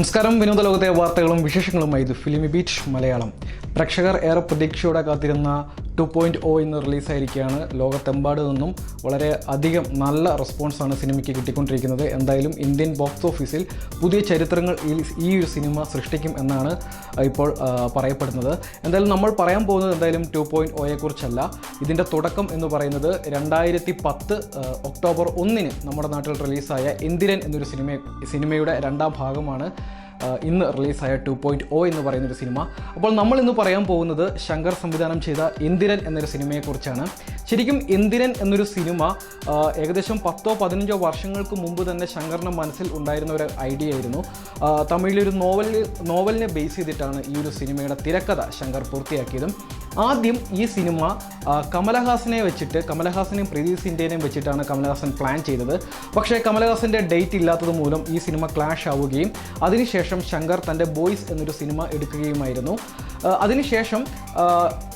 നമസ്കാരം. വിനോദ ലോകത്തെ വാർത്തകളും വിശേഷങ്ങളുമായി ഇത് ഫിലിമി ബീറ്റ് മലയാളം. പ്രേക്ഷകർ ഏറെ പ്രതീക്ഷയോടെ കാത്തിരുന്ന ടു പോയിന്റ് ഒ ഇന്ന് റിലീസായിരിക്കുകയാണ്. ലോകത്തെമ്പാട് നിന്നും വളരെ അധികം നല്ല റെസ്പോൺസാണ് സിനിമയ്ക്ക് കിട്ടിക്കൊണ്ടിരിക്കുന്നത്. എന്തായാലും ഇന്ത്യൻ ബോക്സ് ഓഫീസിൽ പുതിയ ചരിത്രങ്ങൾ ഈ- ഒരു സിനിമ സൃഷ്ടിക്കും എന്നാണ് ഇപ്പോൾ പറയപ്പെടുന്നത്. എന്തായാലും നമ്മൾ പറയാൻ പോകുന്നത് എന്തായാലും ടു പോയിന്റ് ഒയെക്കുറിച്ചല്ല ഇതിന്റെ തുടക്കം എന്ന് പറയുന്നത് രണ്ടായിരത്തി പത്ത് ഒക്ടോബർ ഒന്നിന് നമ്മുടെ നാട്ടിൽ റിലീസായ ഇന്ദിരൻ എന്നൊരു സിനിമ സിനിമയുടെ രണ്ടാം ഭാഗമാണ്. ഇന്ന് റിലീസായ ടു പോയിന്റ് ഒ എന്ന് പറയുന്നൊരു സിനിമ. അപ്പോൾ നമ്മൾ ഇന്ന് പറയാൻ പോകുന്നത് ശങ്കർ സംവിധാനം ചെയ്ത ഇന്ദിരൻ എന്നൊരു സിനിമയെക്കുറിച്ചാണ്. ശരിക്കും ഇന്ദിരൻ എന്നൊരു സിനിമ ഏകദേശം പത്തോ പതിനഞ്ചോ വർഷങ്ങൾക്ക് മുമ്പ് തന്നെ ശങ്കറിന്റെ മനസ്സിൽ ഉണ്ടായിരുന്ന ഒരു ഐഡിയ ആയിരുന്നു. തമിഴിലൊരു നോവലിൽ നോവലിനെ ബേസ് ചെയ്തിട്ടാണ് ഈ ഒരു സിനിമയുടെ തിരക്കഥ ശങ്കർ പൂർത്തിയാക്കിയതും. ആദ്യം ഈ സിനിമ കമലഹാസനെ വെച്ചിട്ട് കമലഹാസനെയും പ്രീതി സിൻഡേനെയും വെച്ചിട്ടാണ് കമലഹാസൻ പ്ലാൻ ചെയ്തത്. പക്ഷേ കമലഹാസന്റെ ഡേറ്റ് ഇല്ലാത്തത് മൂലം ഈ സിനിമ ക്ലാഷ് ആവുകയും അതിനുശേഷം ശങ്കർ തന്റെ ബോയ്സ് എന്നൊരു സിനിമ എടുക്കുകയുമായിരുന്നു. അതിനുശേഷം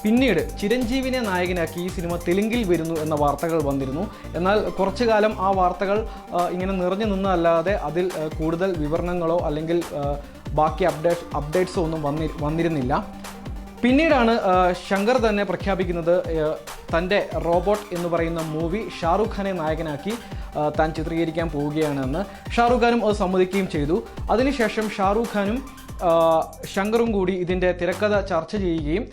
പിന്നീട് ചിരഞ്ജീവിനെ നായകനാക്കി ഈ സിനിമ തെലുങ്കിൽ വരുന്നു എന്ന വാർത്തകൾ വന്നിരുന്നു. എന്നാൽ കുറച്ചു കാലം ആ വാർത്തകൾ ഇങ്ങനെ നിറഞ്ഞു നിന്നല്ലാതെ അതിൽ കൂടുതൽ വിവരണങ്ങളോ അല്ലെങ്കിൽ ബാക്കി അപ്ഡേറ്റ് അപ്ഡേറ്റ്സോ ഒന്നും വന്നി വന്നിരുന്നില്ല. പിന്നീടാണ് ശങ്കർ തന്നെ പ്രഖ്യാപിക്കുന്നത് തന്റെ റോബോട്ട് എന്ന് പറയുന്ന മൂവി ഷാറുഖ് ഖാനെ നായകനാക്കി താൻ ചിത്രീകരിക്കാൻ പോവുകയാണെന്ന് ഷാറുഖ് ഖാനും അത് സമ്മതിക്കുകയും ചെയ്തു. അതിനുശേഷം ഷാറുഖ് ഖാനും ശങ്കറും കൂടി ഇതിന്റെ തിരക്കഥ ചർച്ച ചെയ്യുകയും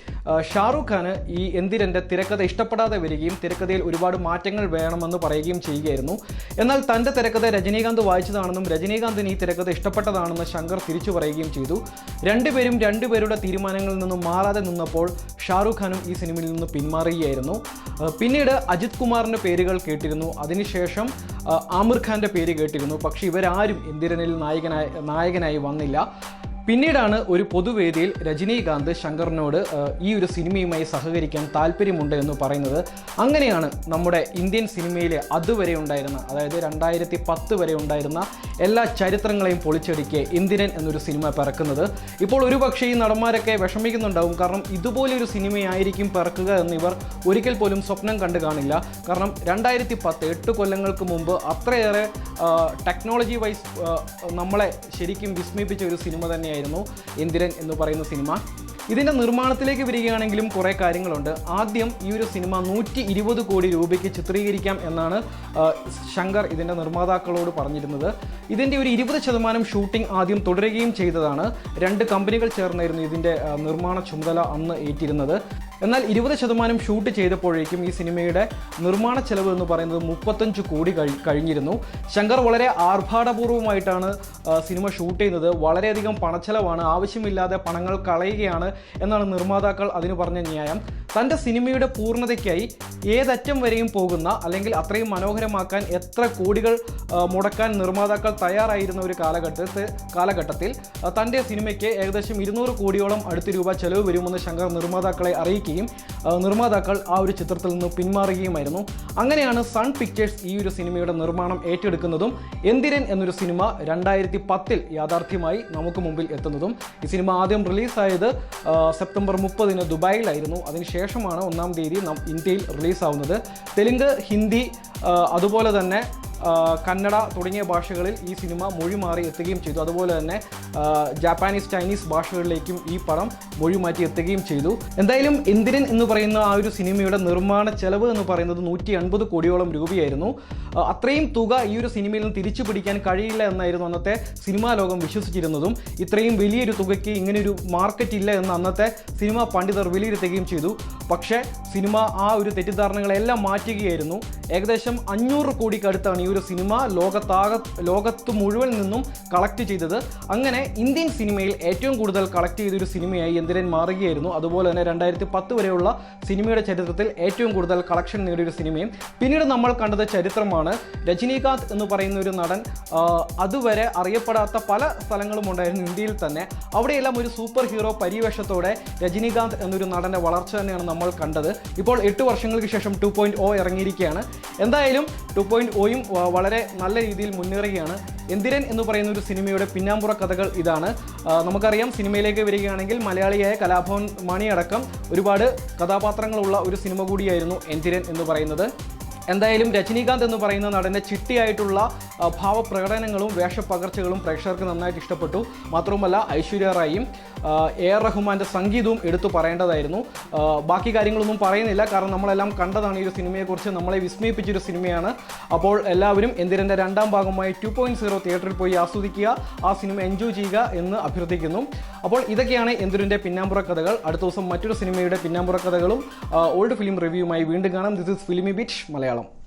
ഷാറൂഖ് ഖാന് ഈ എന്തിരന്റെ തിരക്കഥ ഇഷ്ടപ്പെടാതെ വരികയും തിരക്കഥയിൽ ഒരുപാട് മാറ്റങ്ങൾ വേണമെന്ന് പറയുകയും ചെയ്യുകയായിരുന്നു. എന്നാൽ തന്റെ തിരക്കഥ രജനീകാന്ത് വായിച്ചതാണെന്നും രജനീകാന്തിന് ഈ തിരക്കഥ ഇഷ്ടപ്പെട്ടതാണെന്ന് ശങ്കർ തിരിച്ചു പറയുകയും ചെയ്തു. രണ്ടുപേരും രണ്ടുപേരുടെ തീരുമാനങ്ങളിൽ നിന്നും മാറാതെ നിന്നപ്പോൾ ഷാറൂഖ് ഖാനും ഈ സിനിമയിൽ നിന്ന് പിന്മാറുകയായിരുന്നു. പിന്നീട് അജിത് കുമാറിന്റെ പേരുകൾ കേട്ടിരുന്നു. അതിനുശേഷം ആമിർ ഖാന്റെ പേര് കേട്ടിരുന്നു. പക്ഷേ ഇവരാരും ഇന്ദിരനിൽ നായകനായി നായകനായി വന്നില്ല. പിന്നീടാണ് ഒരു പൊതുവേദിയിൽ രജനീകാന്ത് ശങ്കറിനോട് ഈ ഒരു സിനിമയുമായി സഹകരിക്കാൻ താല്പര്യമുണ്ട് എന്ന് പറയുന്നത്. അങ്ങനെയാണ് നമ്മുടെ ഇന്ത്യൻ സിനിമയിലെ അതുവരെ ഉണ്ടായിരുന്ന അതായത് രണ്ടായിരത്തി പത്ത് വരെ ഉണ്ടായിരുന്ന എല്ലാ ചരിത്രങ്ങളെയും പൊളിച്ചടുക്കിയ ഇന്ദിരൻ എന്നൊരു സിനിമ പിറക്കുന്നത്. ഇപ്പോൾ ഒരുപക്ഷെ ഈ നടന്മാരൊക്കെ വിഷമിക്കുന്നുണ്ടാവും. കാരണം ഇതുപോലൊരു സിനിമയായിരിക്കും പിറക്കുക എന്ന് ഇവർ ഒരിക്കൽ പോലും സ്വപ്നം കണ്ടു കാണില്ല. കാരണം രണ്ടായിരത്തി പത്ത് എട്ട് കൊല്ലങ്ങൾക്ക് മുമ്പ് അത്രയേറെ ടെക്നോളജി വൈസ് നമ്മളെ ശരിക്കും വിസ്മയിപ്പിച്ച ഒരു സിനിമ തന്നെയായിരുന്നു ഇന്ദിരൻ എന്ന് പറയുന്ന സിനിമ. ഇതിന്റെ നിർമ്മാണത്തിലേക്ക് വരികയാണെങ്കിലും കുറേ കാര്യങ്ങളുണ്ട്. ആദ്യം ഈ ഒരു സിനിമ നൂറ്റി ഇരുപത് കോടി രൂപയ്ക്ക് ചിത്രീകരിക്കാം എന്നാണ് ശങ്കർ ഇതിന്റെ നിർമ്മാതാക്കളോട് പറഞ്ഞിരുന്നത്. ഇതിന്റെ ഒരു ഇരുപത് ശതമാനം ഷൂട്ടിംഗ് ആദ്യം തുടരുകയും ചെയ്തതാണ്. രണ്ട് കമ്പനികൾ ചേർന്നായിരുന്നു ഇതിന്റെ നിർമ്മാണ ചുമതല അന്ന് ഏറ്റിരുന്നത്. എന്നാൽ ഇരുപത് ശതമാനം ഷൂട്ട് ചെയ്തപ്പോഴേക്കും ഈ സിനിമയുടെ നിർമ്മാണ ചെലവ് എന്ന് പറയുന്നത് മുപ്പത്തഞ്ച് കോടി കഴി കഴിഞ്ഞിരുന്നു. ശങ്കർ വളരെ ആർഭാടപൂർവമായിട്ടാണ് സിനിമ ഷൂട്ട് ചെയ്യുന്നത്. വളരെയധികം പണച്ചെലവാണ് ആവശ്യമില്ലാതെ പണങ്ങൾ കളയുകയാണ് എന്നാണ് നിർമ്മാതാക്കൾ അതിന് പറഞ്ഞ ന്യായം. തന്റെ സിനിമയുടെ പൂർണതയ്ക്കായി ഏതറ്റം വരെയും പോകുന്ന അല്ലെങ്കിൽ അത്രയും മനോഹരമാക്കാൻ എത്ര കോടികൾ മുടക്കാൻ നിർമ്മാതാക്കൾ തയ്യാറായിരുന്ന ഒരു കാലഘട്ടത്തിൽ കാലഘട്ടത്തിൽ തന്റെ സിനിമയ്ക്ക് ഏകദേശം ഇരുന്നൂറ് കോടിയോളം അടുത്ത രൂപ ചെലവ് വരുമെന്ന് ശങ്കർ നിർമ്മാതാക്കളെ അറിയിക്കുകയും നിർമ്മാതാക്കൾ ആ ഒരു ചിത്രത്തിൽ നിന്ന് പിന്മാറുകയുമായിരുന്നു. അങ്ങനെയാണ് സൺ പിക്ചേഴ്സ് ഈ ഒരു സിനിമയുടെ നിർമ്മാണം ഏറ്റെടുക്കുന്നതും എന്തിരൻ എന്നൊരു സിനിമ രണ്ടായിരത്തി പത്തിൽ യാഥാർത്ഥ്യമായി നമുക്ക് മുമ്പിൽ എത്തുന്നതും. ഈ സിനിമ ആദ്യം റിലീസായത് സെപ്റ്റംബർ മുപ്പതിന് ദുബായിലായിരുന്നു. അതിനുശേഷമാണ് ഒന്നാം തീയതി ഇന്ത്യയിൽ റിലീസാവുന്നത്. തെലുങ്ക് ഹിന്ദി അതുപോലെ തന്നെ കന്നഡ തുടങ്ങിയ ഭാഷകളിൽ ഈ സിനിമ മൊഴി മാറി എത്തുകയും ചെയ്തു. അതുപോലെ തന്നെ ജാപ്പാനീസ് ചൈനീസ് ഭാഷകളിലേക്കും ഈ പടം മൊഴി മാറ്റി എത്തുകയും ചെയ്തു. എന്തായാലും ഇന്ദിരൻ എന്ന് പറയുന്ന ആ ഒരു സിനിമയുടെ നിർമ്മാണ ചെലവ് എന്ന് പറയുന്നത് നൂറ്റി അൻപത് കോടിയോളം രൂപയായിരുന്നു. അത്രയും തുക ഈ ഒരു സിനിമയിൽ നിന്ന് തിരിച്ചു പിടിക്കാൻ കഴിയില്ല എന്നായിരുന്നു അന്നത്തെ സിനിമാ ലോകം വിശ്വസിച്ചിരുന്നതും. ഇത്രയും വലിയൊരു തുകയ്ക്ക് ഇങ്ങനെയൊരു മാർക്കറ്റ് ഇല്ല എന്ന് അന്നത്തെ സിനിമാ പണ്ഡിതർ വിലയിരുത്തുകയും ചെയ്തു. പക്ഷേ സിനിമ ആ ഒരു തെറ്റിദ്ധാരണകളെല്ലാം മാറ്റുകയായിരുന്നു. ഏകദേശം അഞ്ഞൂറ് കോടിക്ക് അടുത്താണ് ഈ ഒരു സിനിമ ലോകത്താക ലോകത്ത് മുഴുവൻ നിന്നും കളക്ട് ചെയ്തത്. അങ്ങനെ ഇന്ത്യൻ സിനിമയിൽ ഏറ്റവും കൂടുതൽ കളക്ട് ചെയ്തൊരു സിനിമയായി എന്തിരൻ മാറുകയായിരുന്നു. അതുപോലെ തന്നെ രണ്ടായിരത്തി പത്ത് വരെയുള്ള സിനിമയുടെ ചരിത്രത്തിൽ ഏറ്റവും കൂടുതൽ കളക്ഷൻ നേടിയൊരു സിനിമയും. പിന്നീട് നമ്മൾ കണ്ടത് ചരിത്രമാണ്. രജനീകാന്ത് എന്ന് പറയുന്ന ഒരു നടൻ അതുവരെ അറിയപ്പെടാത്ത പല സ്ഥലങ്ങളും ഉണ്ടായിരുന്നു ഇന്ത്യയിൽ തന്നെ. അവിടെയെല്ലാം ഒരു സൂപ്പർ ഹീറോ പരിവേഷത്തോടെ രജനീകാന്ത് എന്നൊരു നടന്റെ വളർച്ച തന്നെയാണ് നമ്മൾ കണ്ടത്. ഇപ്പോൾ എട്ട് വർഷങ്ങൾക്ക് ശേഷം ടു പോയിന്റ് ഒ ഇറങ്ങിയിരിക്കുകയാണ്. എന്തായാലും ടു പോയിന്റ് ഒയും വളരെ നല്ല രീതിയിൽ മുന്നേറുകയാണ് എന്തിരൻ എന്ന് പറയുന്ന ഒരു സിനിമയുടെ പിന്നാമ്പുറ കഥകൾ ഇതാണ്. നമുക്കറിയാം സിനിമയിലേക്ക് വരികയാണെങ്കിൽ മലയാളിയായ കലാഭവൻ മണി അടക്കം ഒരുപാട് കഥാപാത്രങ്ങളുള്ള ഒരു സിനിമ കൂടിയായിരുന്നു എന്തിരൻ എന്ന് പറയുന്നത്. എന്തായാലും രജനീകാന്ത് എന്ന് പറയുന്ന നടന്റെ ചിട്ടിയായിട്ടുള്ള ഭാവപ്രകടനങ്ങളും വേഷപ്പകർച്ചകളും പ്രേക്ഷകർക്ക് നന്നായിട്ട് ഇഷ്ടപ്പെട്ടു. മാത്രവുമല്ല ഐശ്വര്യ റായിയും എ ആർ റഹ്മാന്റെ സംഗീതവും എടുത്തു പറയേണ്ടതായിരുന്നു. ബാക്കി കാര്യങ്ങളൊന്നും പറയുന്നില്ല. കാരണം നമ്മളെല്ലാം കണ്ടതാണ് ഈ ഒരു സിനിമയെക്കുറിച്ച്. നമ്മളെ വിസ്മയിപ്പിച്ചൊരു സിനിമയാണ്. അപ്പോൾ എല്ലാവരും എന്തിരന്റെ രണ്ടാം ഭാഗമായി ടു പോയിന്റ് സീറോ തിയേറ്ററിൽ പോയി ആസ്വദിക്കുക ആ സിനിമ എൻജോയ് ചെയ്യുക എന്ന് അഭ്യർത്ഥിക്കുന്നു. അപ്പോൾ ഇതൊക്കെയാണ് എന്തിരിന്റെ പിന്നാമ്പുറ കഥകൾ. അടുത്ത ദിവസം മറ്റൊരു സിനിമയുടെ പിന്നാമ്പുറ കഥകളും ഓൾഡ് ഫിലിം റിവ്യൂമായി വീണ്ടും കാണാം. This is filmy bit Malayalam.